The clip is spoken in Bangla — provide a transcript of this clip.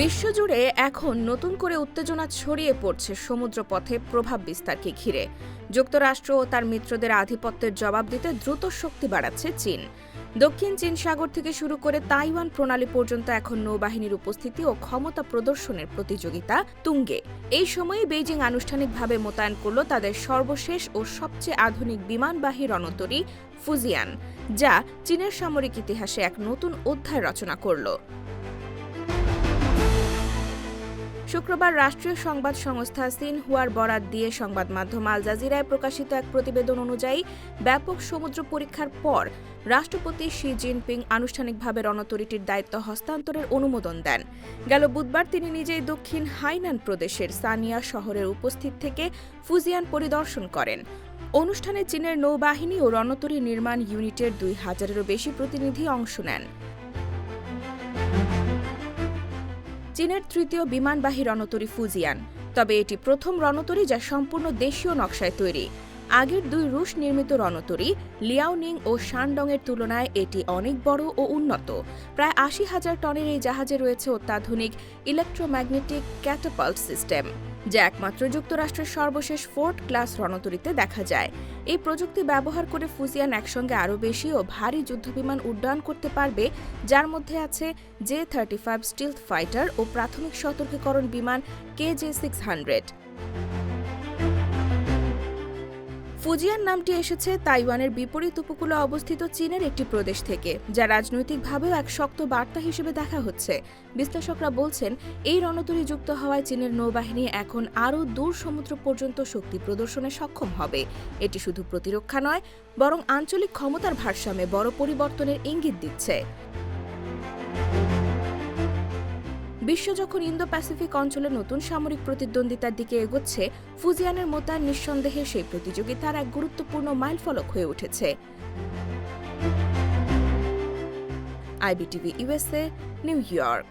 বিশ্বজুড়ে এখন নতুন করে উত্তেজনা ছড়িয়ে পড়ছে সমুদ্রপথে প্রভাব বিস্তারকে ঘিরে। যুক্তরাষ্ট্র ও তার মিত্রদের আধিপত্যের জবাব দিতে দ্রুত শক্তি বাড়াচ্ছে চীন। দক্ষিণ চীন সাগর থেকে শুরু করে তাইওয়ান প্রণালী পর্যন্ত এখন নৌবাহিনীর উপস্থিতি ও ক্ষমতা প্রদর্শনের প্রতিযোগিতা তুঙ্গে। এই সময়ে বেইজিং আনুষ্ঠানিকভাবে মোতায়েন করল তাদের সর্বশেষ ও সবচেয়ে আধুনিক বিমানবাহী রণতরী ফুজিয়ান, যা চীনের সামরিক ইতিহাসে এক নতুন অধ্যায় রচনা করল। শুক্রবার রাষ্ট্রীয় সংবাদ সংস্থা সিনহুয়ার বরাত দিয়ে সংবাদ মাধ্যম আল জাজিরায় প্রকাশিত এক প্রতিবেদন অনুযায়ী, ব্যাপক সমুদ্র পরীক্ষার পর রাষ্ট্রপতি শি জিনপিং আনুষ্ঠানিকভাবে রণতরীটির দায়িত্ব হস্তান্তরের অনুমোদন দেন। গেল বুধবার তিনি নিজেই দক্ষিণ হাইনান প্রদেশের সানিয়া শহরের উপস্থিত থেকে ফুজিয়ান পরিদর্শন করেন। অনুষ্ঠানে চীনের নৌবাহিনী ও রণতরী নির্মাণ ইউনিটের দুই হাজারেরও বেশি প্রতিনিধি অংশ নেন। চীনের তৃতীয় বিমানবাহী রণতরী ফুজিয়ান। তবে এটি প্রথম রণতরী যা সম্পূর্ণ দেশীয় নকশায় তৈরি। আগের দুই রুশ নির্মিত রণতরী, লিয়াওনিং ও শানডংয়ের তুলনায় এটি অনেক বড় ও উন্নত। প্রায় আশি হাজার টনের এই জাহাজে রয়েছে অত্যাধুনিক ইলেকট্রোম্যাগনেটিক ক্যাটাপাল্ট সিস্টেম, যা একমাত্র যুক্তরাষ্ট্রের সর্বশেষ ফোর্ট ক্লাস রণতরীতে দেখা যায়। এই প্রযুক্তি ব্যবহার করে ফুজিয়ান একসঙ্গে আরও বেশি ও ভারী যুদ্ধবিমান উড্ডয়ন করতে পারবে, যার মধ্যে আছে J thirty five stealth fighter ও প্রাথমিক সতর্কীকরণ বিমান K J six hundred. Fujian নামটি এসেছে তাইওয়ানের বিপরীত উপকূলে অবস্থিত চীনের একটি প্রদেশ থেকে, যা রাজনৈতিকভাবেও এক শক্ত বার্তা হিসেবে দেখা হচ্ছে। বিশ্লেষকরা বলছেন, এই রণতরী যুক্ত হওয়ায় চীনের নৌবাহিনী এখন আরও দূর সমুদ্র পর্যন্ত শক্তি প্রদর্শনে সক্ষম হবে। এটি শুধু প্রতিরক্ষা নয়, বরং আঞ্চলিক ক্ষমতার ভারসাম্যে বড় পরিবর্তনের ইঙ্গিত দিচ্ছে। বিশ্ব যখন ইন্দো প্যাসিফিক অঞ্চলে নতুন সামরিক প্রতিদ্বন্দ্বিতার দিকে এগোচ্ছে, ফুজিয়ানের মোতায়েন নিঃসন্দেহে সেই প্রতিযোগিতার এক গুরুত্বপূর্ণ মাইলফলক হয়ে উঠেছে। IBTV USA New York.